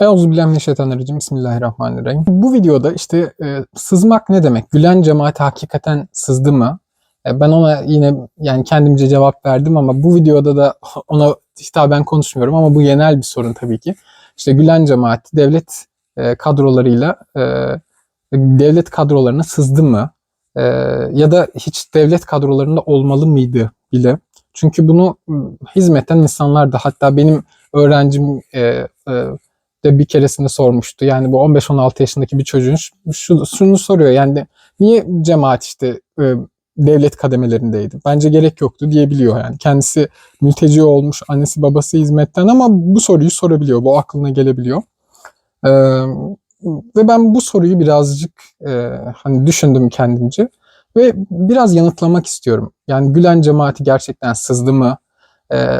Euzubillahimineşşeytanirracim. Bismillahirrahmanirrahim. Bu videoda işte e, sızmak ne demek? Gülen cemaati hakikaten sızdı mı? E, ben ona yine yani kendimce cevap verdim ama bu videoda da ona hitaben konuşmuyorum ama bu genel bir sorun tabii ki. İşte Gülen cemaati devlet e, kadrolarıyla e, devlet kadrolarına sızdı mı? E, ya da hiç devlet kadrolarında olmalı mıydı bile? Çünkü bunu ıı, hizmetten insanlar da hatta benim öğrencim e, e, de bir keresinde sormuştu. Yani bu 15-16 yaşındaki bir çocuğun şu, şunu soruyor. Yani niye cemaat işte e, devlet kademelerindeydi? Bence gerek yoktu diyebiliyor yani. Kendisi mülteci olmuş, annesi babası hizmetten ama bu soruyu sorabiliyor. Bu aklına gelebiliyor. Ee, ve ben bu soruyu birazcık e, hani düşündüm kendimce ve biraz yanıtlamak istiyorum. Yani Gülen cemaati gerçekten sızdı mı? Ee,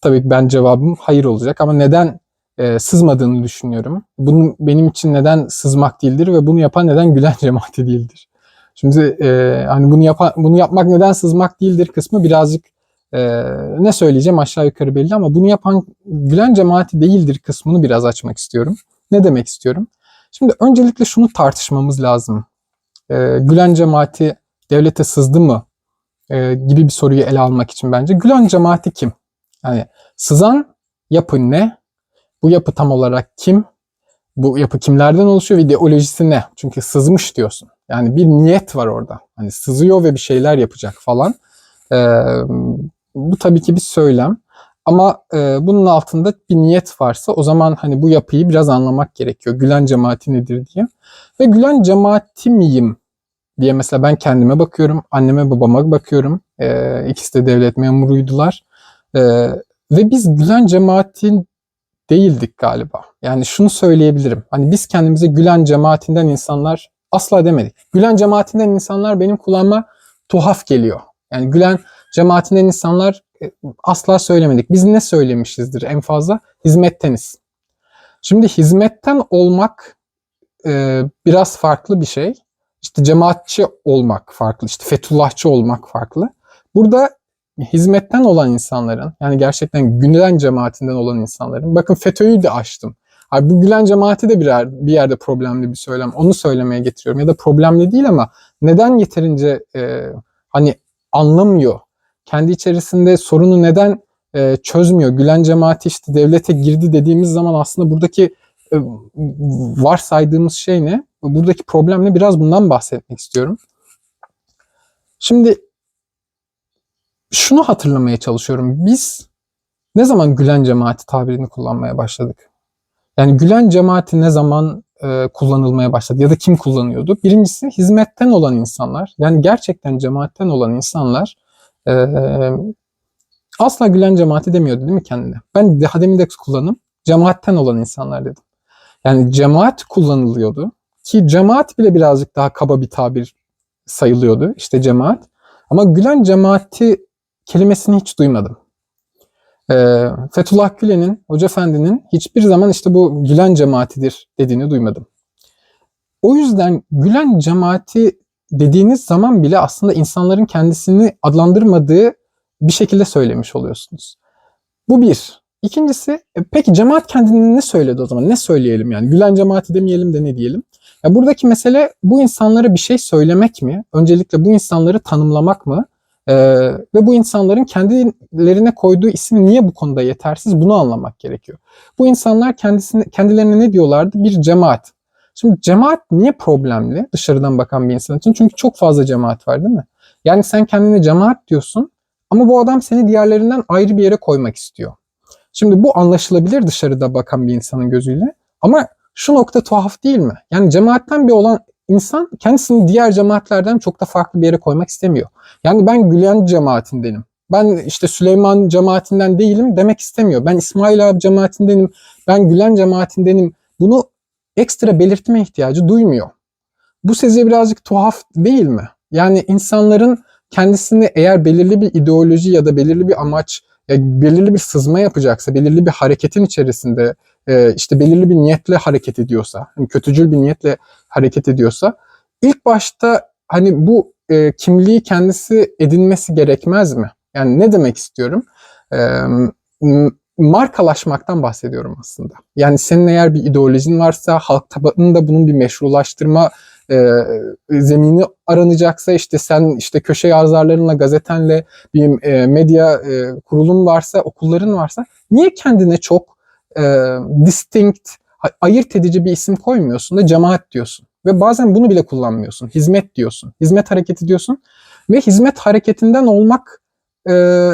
tabii ben cevabım hayır olacak ama neden e, sızmadığını düşünüyorum. Bunun benim için neden sızmak değildir ve bunu yapan neden Gülen cemaati değildir. Şimdi e, hani bunu yapan bunu yapmak neden sızmak değildir kısmı birazcık e, ne söyleyeceğim aşağı yukarı belli ama bunu yapan Gülen cemaati değildir kısmını biraz açmak istiyorum. Ne demek istiyorum? Şimdi öncelikle şunu tartışmamız lazım. E, Gülen cemaati devlete sızdı mı e, gibi bir soruyu ele almak için bence. Gülen cemaati kim? Yani sızan yapı ne? Bu yapı tam olarak kim? Bu yapı kimlerden oluşuyor ideolojisi ne? Çünkü sızmış diyorsun. Yani bir niyet var orada. Hani sızıyor ve bir şeyler yapacak falan. Ee, bu tabii ki bir söylem. Ama e, bunun altında bir niyet varsa o zaman hani bu yapıyı biraz anlamak gerekiyor. Gülen cemaati nedir diye. Ve Gülen cemaati miyim diye mesela ben kendime bakıyorum. Anneme babama bakıyorum. E, ikisi de devlet memuruydular. E, ve biz Gülen cemaatin değildik galiba. Yani şunu söyleyebilirim. Hani biz kendimize Gülen cemaatinden insanlar asla demedik. Gülen cemaatinden insanlar benim kulağıma tuhaf geliyor. Yani Gülen cemaatinden insanlar e, asla söylemedik. Biz ne söylemişizdir en fazla? Hizmetteniz. Şimdi hizmetten olmak e, biraz farklı bir şey. İşte cemaatçi olmak farklı, işte Fethullahçı olmak farklı. Burada hizmetten olan insanların yani gerçekten Gülen cemaatinden olan insanların bakın FETÖ'yü de açtım. Abi bu Gülen cemaati de birer, bir yerde problemli bir söylem. Onu söylemeye getiriyorum. Ya da problemli değil ama neden yeterince e, hani anlamıyor? Kendi içerisinde sorunu neden e, çözmüyor? Gülen cemaati işte devlete girdi dediğimiz zaman aslında buradaki e, varsaydığımız şey ne? Buradaki problem ne? Biraz bundan bahsetmek istiyorum. Şimdi şunu hatırlamaya çalışıyorum. Biz ne zaman Gülen cemaati tabirini kullanmaya başladık? Yani Gülen cemaati ne zaman e, kullanılmaya başladı ya da kim kullanıyordu? Birincisi hizmetten olan insanlar yani gerçekten cemaatten olan insanlar e, asla Gülen cemaati demiyordu değil mi kendine? Ben daha demin de kullanım cemaatten olan insanlar dedim. Yani cemaat kullanılıyordu ki cemaat bile birazcık daha kaba bir tabir sayılıyordu işte cemaat. Ama Gülen cemaati kelimesini hiç duymadım. E, Fethullah Gülen'in, Hoca Efendi'nin hiçbir zaman işte bu Gülen cemaatidir dediğini duymadım. O yüzden Gülen cemaati dediğiniz zaman bile aslında insanların kendisini adlandırmadığı bir şekilde söylemiş oluyorsunuz. Bu bir. İkincisi, e, peki cemaat kendini ne söyledi o zaman? Ne söyleyelim yani? Gülen cemaati demeyelim de ne diyelim? Ya buradaki mesele bu insanlara bir şey söylemek mi? Öncelikle bu insanları tanımlamak mı? Ee, ve bu insanların kendilerine koyduğu isim niye bu konuda yetersiz bunu anlamak gerekiyor. Bu insanlar kendisine, kendilerine ne diyorlardı? Bir cemaat. Şimdi cemaat niye problemli dışarıdan bakan bir insan için? Çünkü çok fazla cemaat var değil mi? Yani sen kendine cemaat diyorsun ama bu adam seni diğerlerinden ayrı bir yere koymak istiyor. Şimdi bu anlaşılabilir dışarıda bakan bir insanın gözüyle ama şu nokta tuhaf değil mi? Yani cemaatten bir olan insan kendisini diğer cemaatlerden çok da farklı bir yere koymak istemiyor. Yani ben Gülen cemaatindenim. Ben işte Süleyman cemaatinden değilim demek istemiyor. Ben İsmail abi cemaatindenim. Ben Gülen cemaatindenim. Bunu ekstra belirtme ihtiyacı duymuyor. Bu size birazcık tuhaf değil mi? Yani insanların kendisini eğer belirli bir ideoloji ya da belirli bir amaç ya belirli bir sızma yapacaksa, belirli bir hareketin içerisinde e, işte belirli bir niyetle hareket ediyorsa, hani kötücül bir niyetle hareket ediyorsa ilk başta hani bu e, kimliği kendisi edinmesi gerekmez mi? Yani ne demek istiyorum? E, markalaşmaktan bahsediyorum aslında. Yani senin eğer bir ideolojin varsa halk tabanında bunun bir meşrulaştırma e, zemini aranacaksa işte sen işte köşe yazarlarınla gazetenle bir e, medya e, kurulun varsa okulların varsa niye kendine çok e, distinct ayırt edici bir isim koymuyorsun da cemaat diyorsun. Ve bazen bunu bile kullanmıyorsun. Hizmet diyorsun. Hizmet hareketi diyorsun. Ve hizmet hareketinden olmak e,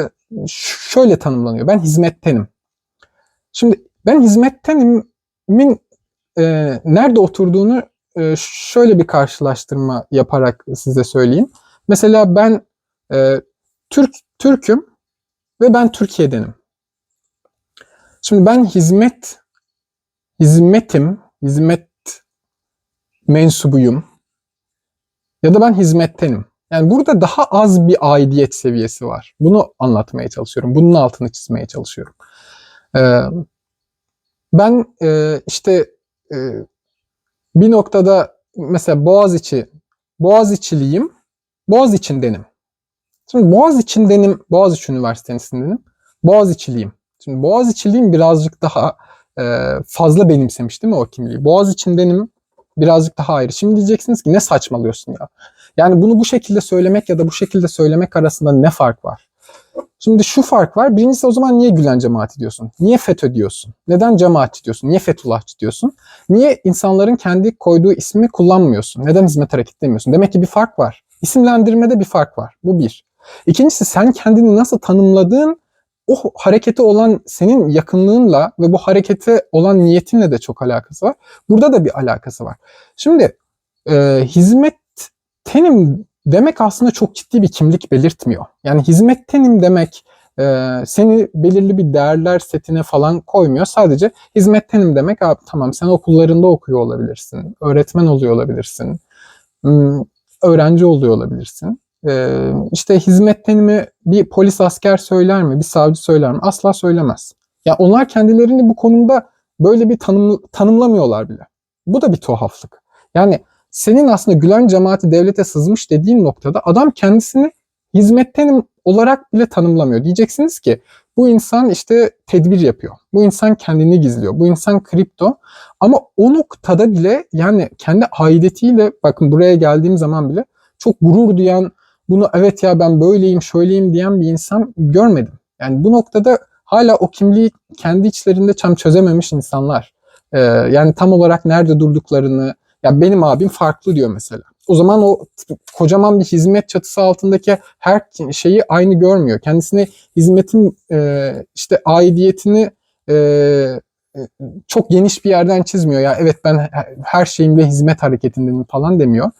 şöyle tanımlanıyor. Ben hizmettenim. Şimdi ben hizmettenimin e, nerede oturduğunu e, şöyle bir karşılaştırma yaparak size söyleyeyim. Mesela ben e, Türk Türk'üm ve ben Türkiye'denim. Şimdi ben hizmet hizmetim, hizmet mensubuyum ya da ben hizmettenim. Yani burada daha az bir aidiyet seviyesi var. Bunu anlatmaya çalışıyorum. Bunun altını çizmeye çalışıyorum. Ee, ben e, işte e, bir noktada mesela Boğaz içi, Boğaz içiliyim, Boğaz içindenim. Şimdi Boğaz içindenim, Boğaziçi Üniversitesi'ndenim. Boğaz içiliyim. Şimdi Boğaz içiliyim birazcık daha e, fazla benimsemiş değil mi o kimliği? Boğaz içindenim birazcık daha ayrı. Şimdi diyeceksiniz ki ne saçmalıyorsun ya? Yani bunu bu şekilde söylemek ya da bu şekilde söylemek arasında ne fark var? Şimdi şu fark var. Birincisi o zaman niye Gülen cemaati diyorsun? Niye FETÖ diyorsun? Neden cemaatçi diyorsun? Niye Fethullahçı diyorsun? Niye insanların kendi koyduğu ismi kullanmıyorsun? Neden hizmet hareketi demiyorsun? Demek ki bir fark var. İsimlendirmede bir fark var. Bu bir. İkincisi sen kendini nasıl tanımladığın o harekete olan senin yakınlığınla ve bu harekete olan niyetinle de çok alakası var. Burada da bir alakası var. Şimdi e, hizmet tenim demek aslında çok ciddi bir kimlik belirtmiyor. Yani hizmettenim demek e, seni belirli bir değerler setine falan koymuyor. Sadece hizmettenim demek abi tamam sen okullarında okuyor olabilirsin, öğretmen oluyor olabilirsin, hmm, öğrenci oluyor olabilirsin. E, işte hizmettenimi bir polis asker söyler mi, bir savcı söyler mi? Asla söylemez. Ya yani onlar kendilerini bu konumda böyle bir tanım, tanımlamıyorlar bile. Bu da bir tuhaflık. Yani senin aslında Gülen cemaati devlete sızmış dediğin noktada adam kendisini hizmettenim olarak bile tanımlamıyor. Diyeceksiniz ki bu insan işte tedbir yapıyor. Bu insan kendini gizliyor. Bu insan kripto. Ama o noktada bile yani kendi aidiyetiyle bakın buraya geldiğim zaman bile çok gurur duyan bunu evet ya ben böyleyim şöyleyim diyen bir insan görmedim. Yani bu noktada hala o kimliği kendi içlerinde çam çözememiş insanlar. Ee, yani tam olarak nerede durduklarını, ya benim abim farklı diyor mesela. O zaman o kocaman bir hizmet çatısı altındaki her şeyi aynı görmüyor. Kendisine hizmetin e, işte aidiyetini e, çok geniş bir yerden çizmiyor. Ya evet ben her şeyimde hizmet hareketindenim falan demiyor.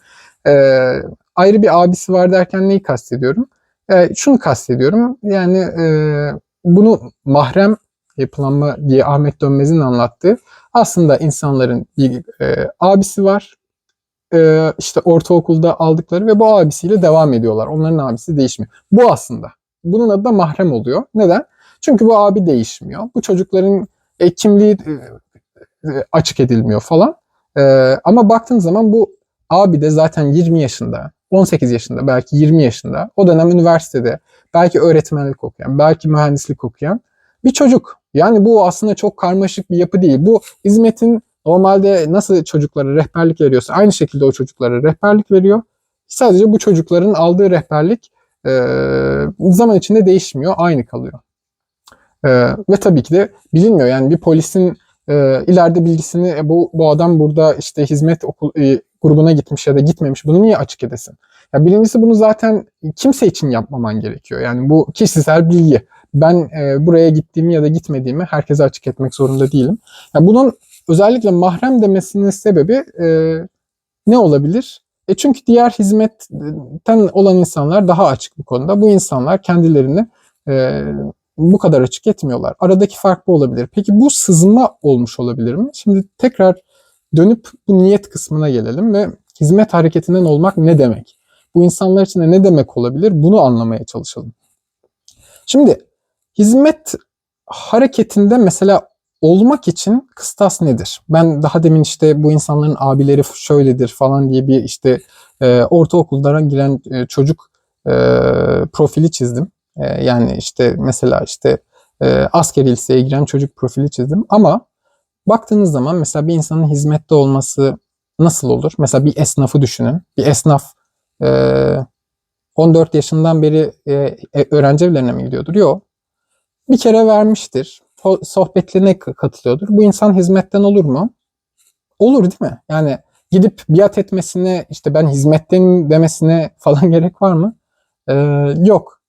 E, ayrı bir abisi var derken neyi kastediyorum? E, şunu kastediyorum. Yani e, bunu mahrem yapılanma diye Ahmet Dönmez'in anlattığı aslında insanların bir e, abisi var. E, işte ortaokulda aldıkları ve bu abisiyle devam ediyorlar. Onların abisi değişmiyor. Bu aslında. Bunun adı da mahrem oluyor. Neden? Çünkü bu abi değişmiyor. Bu çocukların e, kimliği e, e açık edilmiyor falan. E, ama baktığın zaman bu abi de zaten 20 yaşında, 18 yaşında, belki 20 yaşında. O dönem üniversitede, belki öğretmenlik okuyan, belki mühendislik okuyan bir çocuk. Yani bu aslında çok karmaşık bir yapı değil. Bu hizmetin normalde nasıl çocuklara rehberlik veriyorsa aynı şekilde o çocuklara rehberlik veriyor. Sadece bu çocukların aldığı rehberlik e, zaman içinde değişmiyor, aynı kalıyor. E, ve tabii ki de bilinmiyor. Yani bir polisin e, ileride bilgisini bu, bu adam burada işte hizmet okul, grubuna gitmiş ya da gitmemiş. Bunu niye açık edesin? Ya birincisi bunu zaten kimse için yapmaman gerekiyor. Yani bu kişisel bilgi ben e, buraya gittiğimi ya da gitmediğimi herkese açık etmek zorunda değilim. Yani bunun özellikle mahrem demesinin sebebi e, ne olabilir? E çünkü diğer hizmetten olan insanlar daha açık bu konuda. Bu insanlar kendilerini e, bu kadar açık etmiyorlar. Aradaki fark bu olabilir. Peki bu sızma olmuş olabilir mi? Şimdi tekrar dönüp bu niyet kısmına gelelim ve hizmet hareketinden olmak ne demek? Bu insanlar için ne demek olabilir? Bunu anlamaya çalışalım. Şimdi Hizmet hareketinde mesela olmak için kıstas nedir? Ben daha demin işte bu insanların abileri şöyledir falan diye bir işte e, ortaokullara giren e, çocuk e, profili çizdim. E, yani işte mesela işte e, askeri liseye giren çocuk profili çizdim. Ama baktığınız zaman mesela bir insanın hizmette olması nasıl olur? Mesela bir esnafı düşünün. Bir esnaf e, 14 yaşından beri e, e, öğrenci evlerine mi gidiyordur? Yok. Bir kere vermiştir. Sohbetlerine katılıyordur. Bu insan hizmetten olur mu? Olur değil mi? Yani gidip biat etmesine, işte ben hizmettenim demesine falan gerek var mı? Ee, yok.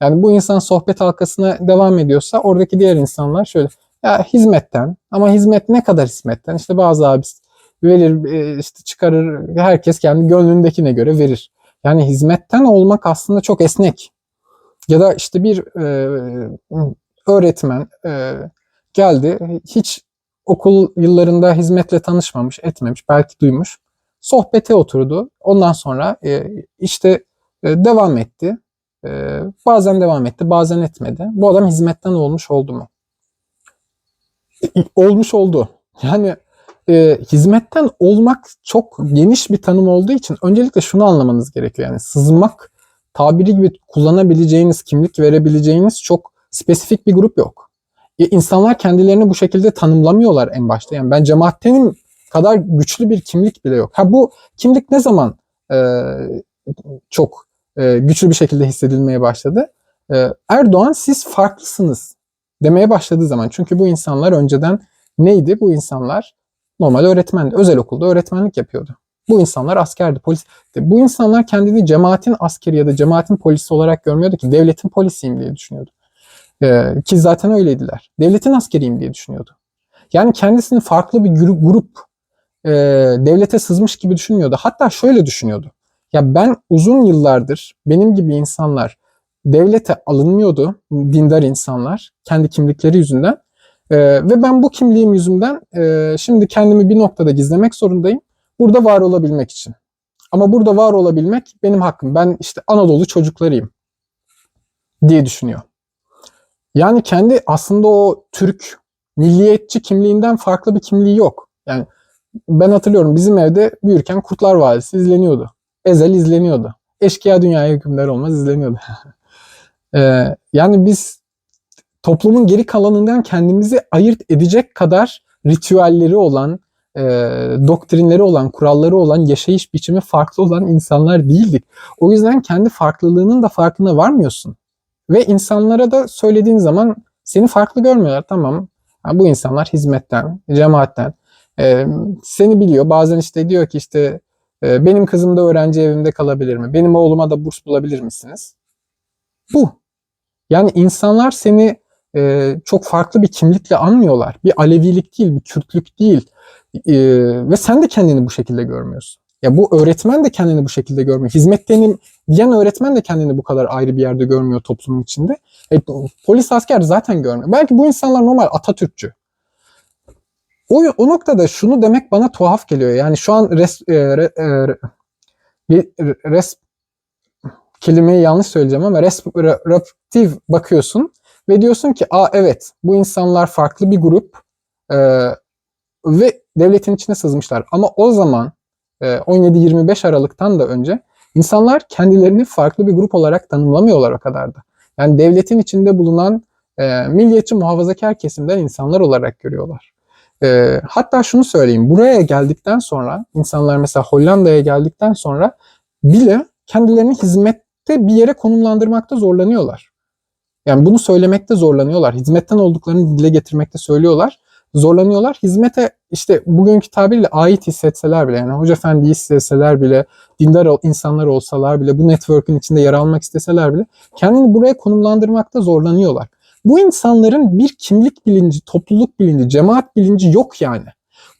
Yani bu insan sohbet halkasına devam ediyorsa oradaki diğer insanlar şöyle ya hizmetten ama hizmet ne kadar hizmetten? İşte bazı abi verir e, işte çıkarır herkes kendi gönlündekine göre verir. Yani hizmetten olmak aslında çok esnek. Ya da işte bir e, öğretmen e, geldi hiç okul yıllarında hizmetle tanışmamış, etmemiş, belki duymuş. Sohbete oturdu. Ondan sonra e, işte e, devam etti. E, bazen devam etti, bazen etmedi. Bu adam hizmetten olmuş oldu mu? Olmuş oldu. Yani e, hizmetten olmak çok geniş bir tanım olduğu için öncelikle şunu anlamanız gerekiyor. Yani sızmak tabiri gibi kullanabileceğiniz, kimlik verebileceğiniz çok spesifik bir grup yok. E, insanlar kendilerini bu şekilde tanımlamıyorlar en başta. Yani ben cemaattenim kadar güçlü bir kimlik bile yok. Ha bu kimlik ne zaman e, çok e, güçlü bir şekilde hissedilmeye başladı? E, Erdoğan siz farklısınız demeye başladığı zaman. Çünkü bu insanlar önceden neydi? Bu insanlar normal öğretmendi. Özel okulda öğretmenlik yapıyordu. Bu insanlar askerdi, polis. Bu insanlar kendini cemaatin askeri ya da cemaatin polisi olarak görmüyordu ki devletin polisiyim diye düşünüyordu. Ee, ki zaten öyleydiler. Devletin askeriyim diye düşünüyordu. Yani kendisini farklı bir grup, e, devlete sızmış gibi düşünmüyordu. Hatta şöyle düşünüyordu. Ya ben uzun yıllardır benim gibi insanlar devlete alınmıyordu. Dindar insanlar kendi kimlikleri yüzünden. Ee, ve ben bu kimliğim yüzünden e, şimdi kendimi bir noktada gizlemek zorundayım. Burada var olabilmek için. Ama burada var olabilmek benim hakkım. Ben işte Anadolu çocuklarıyım diye düşünüyor. Yani kendi aslında o Türk milliyetçi kimliğinden farklı bir kimliği yok. Yani ben hatırlıyorum bizim evde büyürken Kurtlar Vadisi izleniyordu. Ezel izleniyordu. Eşkıya Dünyaya Hükümdar Olmaz izleniyordu. ee, yani biz toplumun geri kalanından kendimizi ayırt edecek kadar ritüelleri olan, e, doktrinleri olan, kuralları olan, yaşayış biçimi farklı olan insanlar değildik. O yüzden kendi farklılığının da farkına varmıyorsun. Ve insanlara da söylediğin zaman seni farklı görmüyorlar. Tamam ha, bu insanlar hizmetten, cemaatten. E, seni biliyor. Bazen işte diyor ki işte e, benim kızım da öğrenci evimde kalabilir mi? Benim oğluma da burs bulabilir misiniz? Bu. Yani insanlar seni e, çok farklı bir kimlikle anmıyorlar. Bir Alevilik değil, bir Kürtlük değil. E, ve sen de kendini bu şekilde görmüyorsun. Ya bu öğretmen de kendini bu şekilde görmüyor. Hizmettenim diyen öğretmen de kendini bu kadar ayrı bir yerde görmüyor toplumun içinde. E, polis asker zaten görmüyor. Belki bu insanlar normal Atatürkçü. O, o noktada şunu demek bana tuhaf geliyor. Yani şu an res, e, re, e, res kelimeyi yanlış söyleyeceğim ama respiratif bakıyorsun ve diyorsun ki aa evet bu insanlar farklı bir grup e, ve devletin içine sızmışlar. Ama o zaman e, 17-25 Aralık'tan da önce insanlar kendilerini farklı bir grup olarak tanımlamıyorlar o kadar da. Yani devletin içinde bulunan e, milliyetçi muhafazakar kesimden insanlar olarak görüyorlar. E, hatta şunu söyleyeyim. Buraya geldikten sonra insanlar mesela Hollanda'ya geldikten sonra bile kendilerini hizmette bir yere konumlandırmakta zorlanıyorlar. Yani bunu söylemekte zorlanıyorlar. Hizmetten olduklarını dile getirmekte söylüyorlar. Zorlanıyorlar. Hizmete işte bugünkü tabirle ait hissetseler bile yani hoca efendi hissetseler bile dindar insanlar olsalar bile bu network'ün içinde yer almak isteseler bile kendini buraya konumlandırmakta zorlanıyorlar. Bu insanların bir kimlik bilinci, topluluk bilinci, cemaat bilinci yok yani.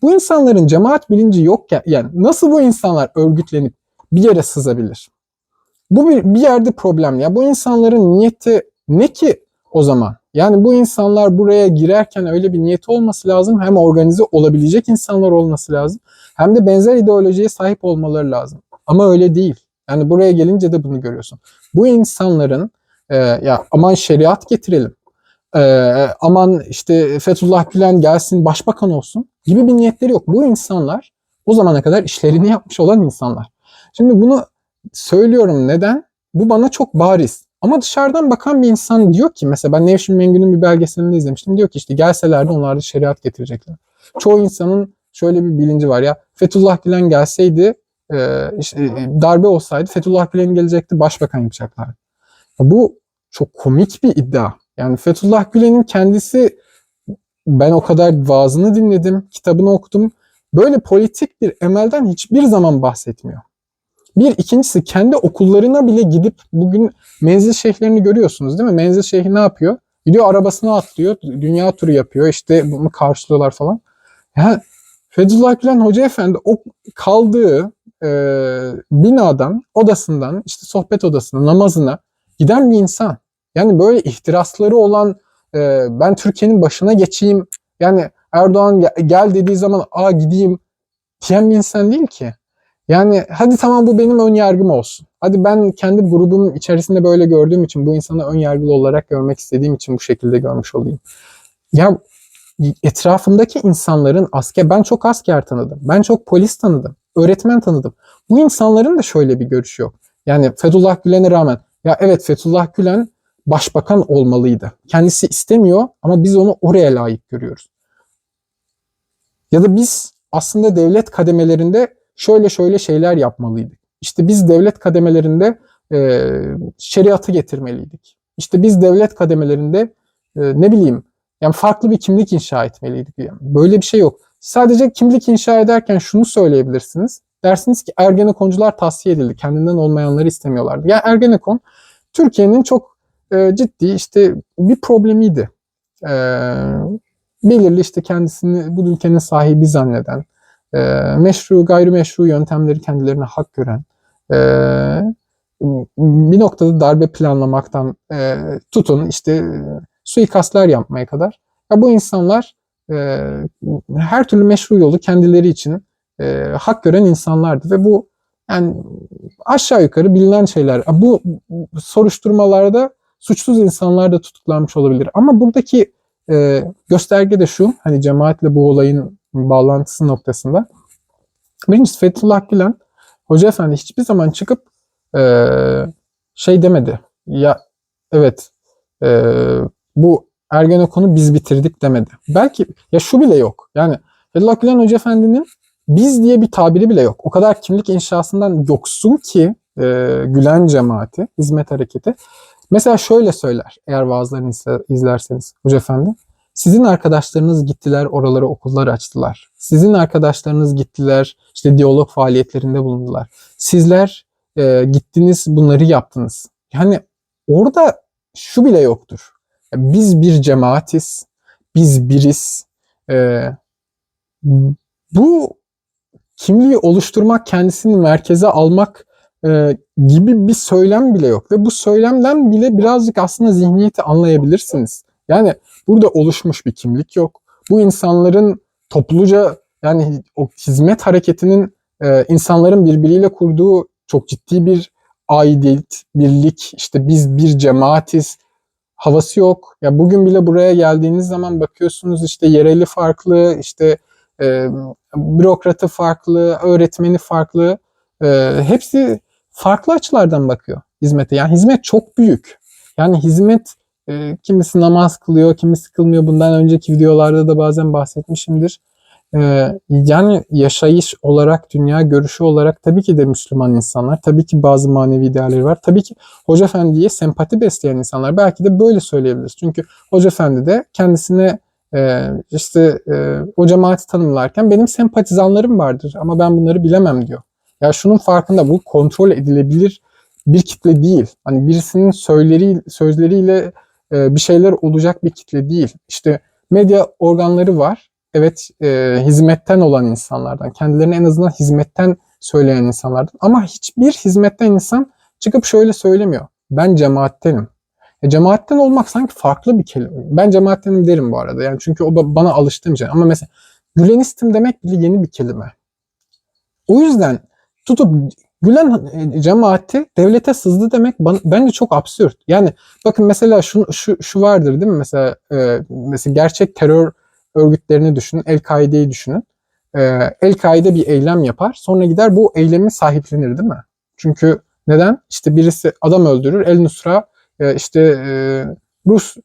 Bu insanların cemaat bilinci yok ya, yani nasıl bu insanlar örgütlenip bir yere sızabilir? Bu bir, bir yerde problem ya. Bu insanların niyeti ne ki o zaman? Yani bu insanlar buraya girerken öyle bir niyeti olması lazım. Hem organize olabilecek insanlar olması lazım. Hem de benzer ideolojiye sahip olmaları lazım. Ama öyle değil. Yani buraya gelince de bunu görüyorsun. Bu insanların e, ya aman şeriat getirelim. E, aman işte Fethullah Gülen gelsin başbakan olsun gibi bir niyetleri yok. Bu insanlar o zamana kadar işlerini yapmış olan insanlar. Şimdi bunu söylüyorum neden? Bu bana çok bariz. Ama dışarıdan bakan bir insan diyor ki mesela ben Nevşin Mengü'nün bir belgeselini izlemiştim. Diyor ki işte gelselerdi onlar da şeriat getirecekler. Çoğu insanın şöyle bir bilinci var ya Fethullah Gülen gelseydi e, işte, e, darbe olsaydı Fethullah Gülen gelecekti başbakan yapacaklar. Bu çok komik bir iddia. Yani Fethullah Gülen'in kendisi ben o kadar vaazını dinledim, kitabını okudum. Böyle politik bir emelden hiçbir zaman bahsetmiyor. Bir ikincisi kendi okullarına bile gidip bugün menzil şeyhlerini görüyorsunuz değil mi? Menzil şeyhi ne yapıyor? Gidiyor arabasına atlıyor, dünya turu yapıyor, işte bunu karşılıyorlar falan. Ya Fethullah Gülen Hoca Efendi o kaldığı e, binadan, odasından, işte sohbet odasına, namazına giden bir insan. Yani böyle ihtirasları olan, e, ben Türkiye'nin başına geçeyim, yani Erdoğan gel, dediği zaman aa gideyim diyen bir insan değil ki. Yani hadi tamam bu benim ön yargım olsun. Hadi ben kendi grubumun içerisinde böyle gördüğüm için bu insanı ön yargılı olarak görmek istediğim için bu şekilde görmüş olayım. Ya etrafımdaki insanların asker ben çok asker tanıdım. Ben çok polis tanıdım. Öğretmen tanıdım. Bu insanların da şöyle bir görüşü yok. Yani Fethullah Gülen'e rağmen ya evet Fethullah Gülen başbakan olmalıydı. Kendisi istemiyor ama biz onu oraya layık görüyoruz. Ya da biz aslında devlet kademelerinde şöyle şöyle şeyler yapmalıydık. İşte biz devlet kademelerinde e, şeriatı getirmeliydik. İşte biz devlet kademelerinde e, ne bileyim yani farklı bir kimlik inşa etmeliydik. Yani böyle bir şey yok. Sadece kimlik inşa ederken şunu söyleyebilirsiniz. Dersiniz ki Ergenekoncular tavsiye edildi. Kendinden olmayanları istemiyorlardı. Yani Ergenekon Türkiye'nin çok e, ciddi işte bir problemiydi. E, belirli işte kendisini bu ülkenin sahibi zanneden, meşru gayrimeşru yöntemleri kendilerine hak gören, e, bir noktada darbe planlamaktan e, tutun işte e, suikastlar yapmaya kadar. Ya bu insanlar e, her türlü meşru yolu kendileri için hak gören insanlardı ve bu yani aşağı yukarı bilinen şeyler. Bu soruşturmalarda suçsuz insanlar da tutuklanmış olabilir. Ama buradaki e, gösterge de şu, hani cemaatle bu olayın bağlantısı noktasında. Birincisi Fethullah Gülen, Hoca Efendi hiçbir zaman çıkıp e, şey demedi. Ya evet e, bu Ergenekon'u biz bitirdik demedi. Belki ya şu bile yok. Yani Fethullah Gülen Hoca Efendi'nin biz diye bir tabiri bile yok. O kadar kimlik inşasından yoksun ki e, Gülen cemaati, hizmet hareketi. Mesela şöyle söyler eğer vaazlarını izlerseniz Hoca Efendi. Sizin arkadaşlarınız gittiler oralara okullar açtılar. Sizin arkadaşlarınız gittiler işte diyalog faaliyetlerinde bulundular. Sizler e, gittiniz bunları yaptınız. Yani orada şu bile yoktur. Biz bir cemaatiz, biz biriz. E, bu kimliği oluşturmak, kendisini merkeze almak e, gibi bir söylem bile yok. Ve bu söylemden bile birazcık aslında zihniyeti anlayabilirsiniz. Yani burada oluşmuş bir kimlik yok. Bu insanların topluca yani o hizmet hareketinin e, insanların birbiriyle kurduğu çok ciddi bir aidiyet, birlik, işte biz bir cemaatiz havası yok. Ya bugün bile buraya geldiğiniz zaman bakıyorsunuz işte yereli farklı, işte e, bürokratı farklı, öğretmeni farklı. E, hepsi farklı açılardan bakıyor hizmete. Yani hizmet çok büyük. Yani hizmet e, kimisi namaz kılıyor, kimisi kılmıyor. Bundan önceki videolarda da bazen bahsetmişimdir. E, yani yaşayış olarak, dünya görüşü olarak tabii ki de Müslüman insanlar. Tabii ki bazı manevi değerleri var. Tabii ki Hoca Efendi'ye sempati besleyen insanlar. Belki de böyle söyleyebiliriz. Çünkü Hoca Efendi de kendisine e, işte e, o cemaati tanımlarken benim sempatizanlarım vardır ama ben bunları bilemem diyor. Ya şunun farkında bu kontrol edilebilir bir kitle değil. Hani birisinin söyleri, sözleriyle e, bir şeyler olacak bir kitle değil. İşte medya organları var. Evet e, hizmetten olan insanlardan, kendilerini en azından hizmetten söyleyen insanlardan. Ama hiçbir hizmetten insan çıkıp şöyle söylemiyor. Ben cemaattenim. E, cemaatten olmak sanki farklı bir kelime. Ben cemaattenim derim bu arada. Yani çünkü o bana alıştığım için. Ama mesela Gülenistim demek bile yeni bir kelime. O yüzden tutup Gülen e, cemaati devlete sızdı demek bence çok absürt. Yani bakın mesela şu, şu, şu vardır değil mi? Mesela, e, mesela gerçek terör örgütlerini düşünün. El-Kaide'yi düşünün. E, El-Kaide bir eylem yapar. Sonra gider bu eylemi sahiplenir değil mi? Çünkü neden? İşte birisi adam öldürür. El-Nusra e, işte e, Rus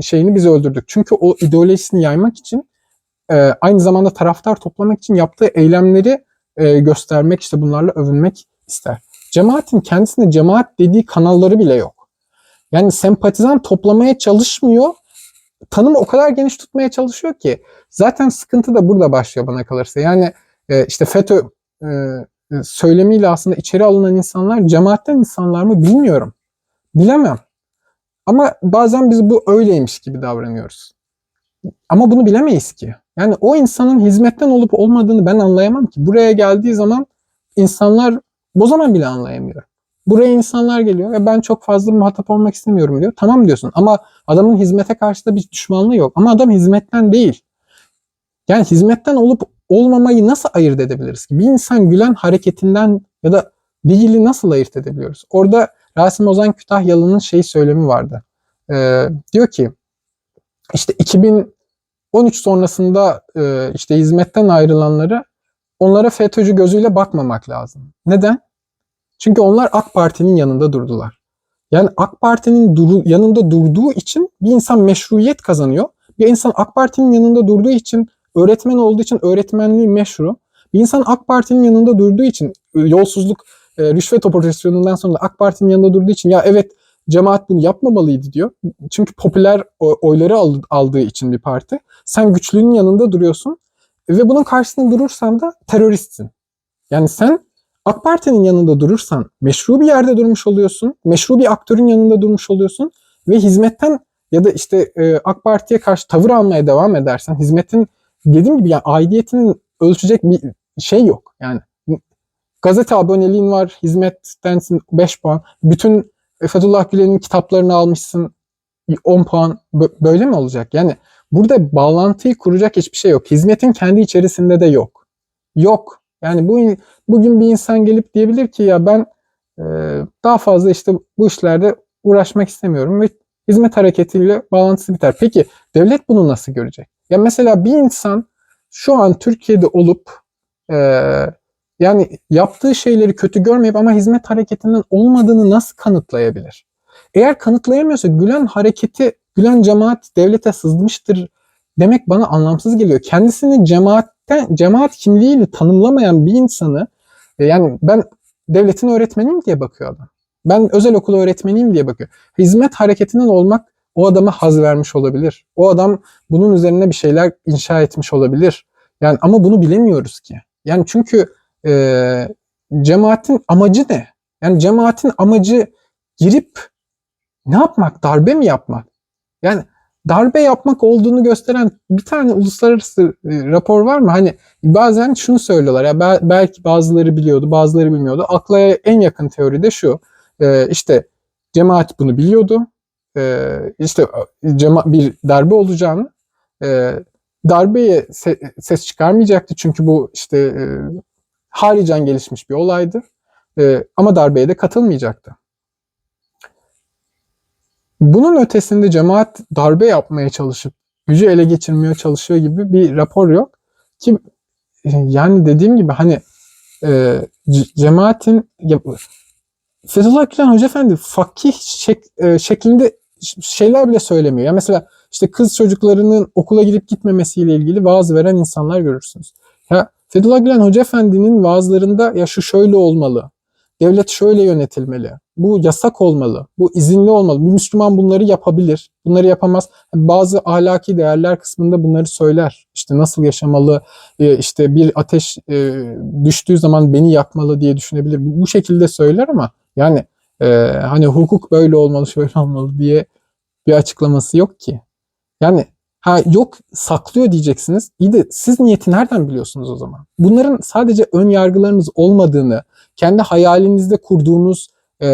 şeyini biz öldürdük. Çünkü o ideolojisini yaymak için e, aynı zamanda taraftar toplamak için yaptığı eylemleri e, göstermek işte bunlarla övünmek ister. Cemaatin kendisine cemaat dediği kanalları bile yok. Yani sempatizan toplamaya çalışmıyor. Tanımı o kadar geniş tutmaya çalışıyor ki zaten sıkıntı da burada başlıyor bana kalırsa. Yani e, işte FETÖ e, söylemiyle aslında içeri alınan insanlar cemaatten insanlar mı bilmiyorum. Bilemem. Ama bazen biz bu öyleymiş gibi davranıyoruz. Ama bunu bilemeyiz ki. Yani o insanın hizmetten olup olmadığını ben anlayamam ki. Buraya geldiği zaman insanlar o zaman bile anlayamıyorum. Buraya insanlar geliyor ve ben çok fazla muhatap olmak istemiyorum diyor. Tamam diyorsun ama adamın hizmete karşı da bir düşmanlığı yok. Ama adam hizmetten değil. Yani hizmetten olup olmamayı nasıl ayırt edebiliriz ki? Bir insan gülen hareketinden ya da değili nasıl ayırt edebiliyoruz? Orada Rasim Ozan Kütahyalı'nın şey söylemi vardı. Ee, diyor ki işte 2013 sonrasında e, işte hizmetten ayrılanları onlara FETÖ'cü gözüyle bakmamak lazım. Neden? Çünkü onlar AK Parti'nin yanında durdular. Yani AK Parti'nin duru, yanında durduğu için bir insan meşruiyet kazanıyor. Bir insan AK Parti'nin yanında durduğu için öğretmen olduğu için öğretmenliği meşru. Bir insan AK Parti'nin yanında durduğu için yolsuzluk, e, rüşvet operasyonundan sonra AK Parti'nin yanında durduğu için ya evet cemaat bunu yapmamalıydı diyor. Çünkü popüler oyları aldığı için bir parti. Sen güçlünün yanında duruyorsun ve bunun karşısında durursan da teröristsin. Yani sen AK Parti'nin yanında durursan meşru bir yerde durmuş oluyorsun. Meşru bir aktörün yanında durmuş oluyorsun ve hizmetten ya da işte e, AK Parti'ye karşı tavır almaya devam edersen hizmetin dediğim gibi yani aidiyetinin ölçecek bir şey yok. Yani gazete aboneliğin var, hizmettensin 5 puan. Bütün Fethullah Gülen'in kitaplarını almışsın 10 puan. Böyle mi olacak? Yani burada bağlantıyı kuracak hiçbir şey yok. Hizmetin kendi içerisinde de yok. Yok. Yani bu bugün bir insan gelip diyebilir ki ya ben e, daha fazla işte bu işlerde uğraşmak istemiyorum ve hizmet hareketiyle bağlantısı biter. Peki devlet bunu nasıl görecek? Ya mesela bir insan şu an Türkiye'de olup e, yani yaptığı şeyleri kötü görmeyip ama hizmet hareketinden olmadığını nasıl kanıtlayabilir? Eğer kanıtlayamıyorsa Gülen hareketi, Gülen cemaat devlete sızmıştır demek bana anlamsız geliyor. Kendisini cemaatten, cemaat kimliğiyle tanımlamayan bir insanı e, yani ben devletin öğretmeniyim diye bakıyor adam. Ben özel okul öğretmeniyim diye bakıyor. Hizmet hareketinden olmak o adama haz vermiş olabilir. O adam bunun üzerine bir şeyler inşa etmiş olabilir. Yani ama bunu bilemiyoruz ki. Yani çünkü e, cemaatin amacı ne? Yani cemaatin amacı girip ne yapmak? Darbe mi yapmak? Yani darbe yapmak olduğunu gösteren bir tane uluslararası e, rapor var mı? Hani bazen şunu söylüyorlar ya belki bazıları biliyordu, bazıları bilmiyordu. Akla en yakın teori de şu. E, işte cemaat bunu biliyordu. E, işte cema bir darbe olacağını darbeye se ses çıkarmayacaktı çünkü bu işte haricen gelişmiş bir olaydı. Ama darbeye de katılmayacaktı. Bunun ötesinde cemaat darbe yapmaya çalışıp gücü ele geçirmeye çalışıyor gibi bir rapor yok. Ki yani dediğim gibi hani e, cemaatin ya, Fethullah Gülen Hoca Efendi fakih şek, e, şeklinde şeyler bile söylemiyor. Ya mesela işte kız çocuklarının okula gidip gitmemesiyle ilgili vaaz veren insanlar görürsünüz. Ya Fethullah Gülen Hoca Efendi'nin vaazlarında ya şu şöyle olmalı, devlet şöyle yönetilmeli, bu yasak olmalı, bu izinli olmalı. Bir Müslüman bunları yapabilir, bunları yapamaz. Bazı ahlaki değerler kısmında bunları söyler. İşte nasıl yaşamalı, e, işte bir ateş e, düştüğü zaman beni yakmalı diye düşünebilir. Bu şekilde söyler ama yani e, hani hukuk böyle olmalı, şöyle olmalı diye bir açıklaması yok ki. Yani Ha yok saklıyor diyeceksiniz. İyi de siz niyeti nereden biliyorsunuz o zaman? Bunların sadece ön yargılarınız olmadığını, kendi hayalinizde kurduğunuz e,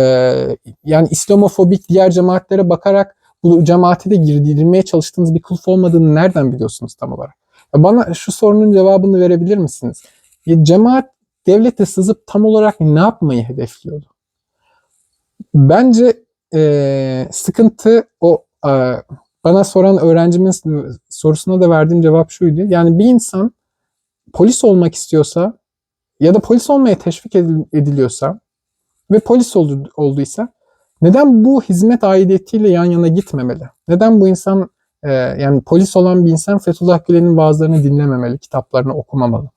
yani İslamofobik diğer cemaatlere bakarak bu cemaate de girdirmeye çalıştığınız bir kılıf olmadığını nereden biliyorsunuz tam olarak? Bana şu sorunun cevabını verebilir misiniz? Cemaat devlete sızıp tam olarak ne yapmayı hedefliyordu? Bence e, sıkıntı o e, bana soran öğrencimin sorusuna da verdiğim cevap şuydu. Yani bir insan polis olmak istiyorsa ya da polis olmaya teşvik ediliyorsa ve polis oldu, olduysa Neden bu hizmet aidiyetiyle yan yana gitmemeli? Neden bu insan e, yani polis olan bir insan Fethullah Gülen'in vaazlarını dinlememeli, kitaplarını okumamalı?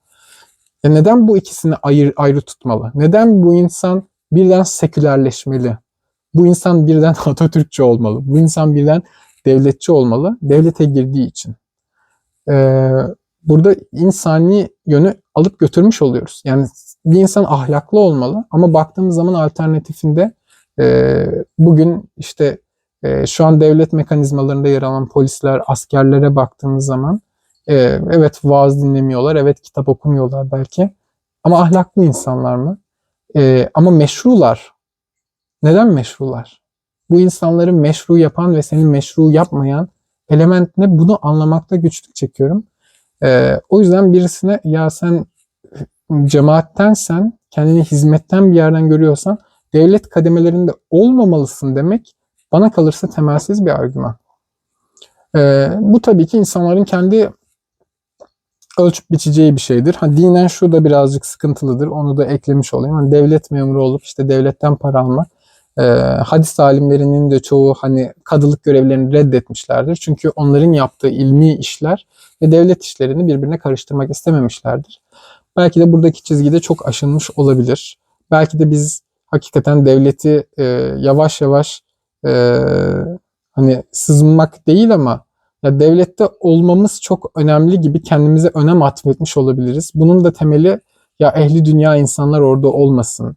Ya neden bu ikisini ayrı, ayrı tutmalı? Neden bu insan birden sekülerleşmeli? Bu insan birden Atatürkçü olmalı. Bu insan birden devletçi olmalı. Devlete girdiği için. Ee, burada insani yönü alıp götürmüş oluyoruz. Yani bir insan ahlaklı olmalı ama baktığımız zaman alternatifinde e, bugün işte e, şu an devlet mekanizmalarında yer alan polisler, askerlere baktığımız zaman e, evet vaaz dinlemiyorlar, evet kitap okumuyorlar belki ama ahlaklı insanlar mı? E, ama meşrular. Neden meşrular? Bu insanları meşru yapan ve seni meşru yapmayan element ne? Bunu anlamakta güçlük çekiyorum. E, o yüzden birisine ya sen cemaattensen, kendini hizmetten bir yerden görüyorsan devlet kademelerinde olmamalısın demek bana kalırsa temelsiz bir argüman. Ee, bu tabii ki insanların kendi ölçüp biçeceği bir şeydir. Ha, dinen şu da birazcık sıkıntılıdır. Onu da eklemiş olayım. Hani devlet memuru olup işte devletten para almak. E, hadis alimlerinin de çoğu hani kadılık görevlerini reddetmişlerdir. Çünkü onların yaptığı ilmi işler ve devlet işlerini birbirine karıştırmak istememişlerdir. Belki de buradaki çizgide çok aşınmış olabilir. Belki de biz hakikaten devleti e, yavaş yavaş e, hani sızmak değil ama ya devlette olmamız çok önemli gibi kendimize önem atfetmiş olabiliriz. Bunun da temeli ya ehli dünya insanlar orada olmasın.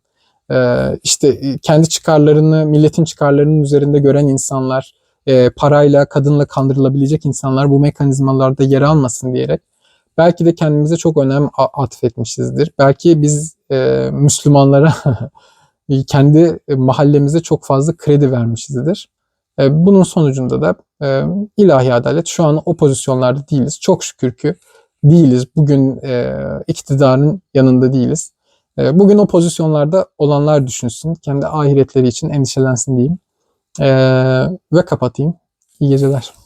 Ee, işte kendi çıkarlarını, milletin çıkarlarının üzerinde gören insanlar, e, parayla, kadınla kandırılabilecek insanlar bu mekanizmalarda yer almasın diyerek belki de kendimize çok önem atfetmişizdir. Belki biz e, Müslümanlara kendi mahallemize çok fazla kredi vermişizdir. E, bunun sonucunda da e, ilahi adalet şu an o pozisyonlarda değiliz. Çok şükür ki değiliz. Bugün e, iktidarın yanında değiliz. E, bugün o pozisyonlarda olanlar düşünsün. Kendi ahiretleri için endişelensin diyeyim. E, ve kapatayım. İyi geceler.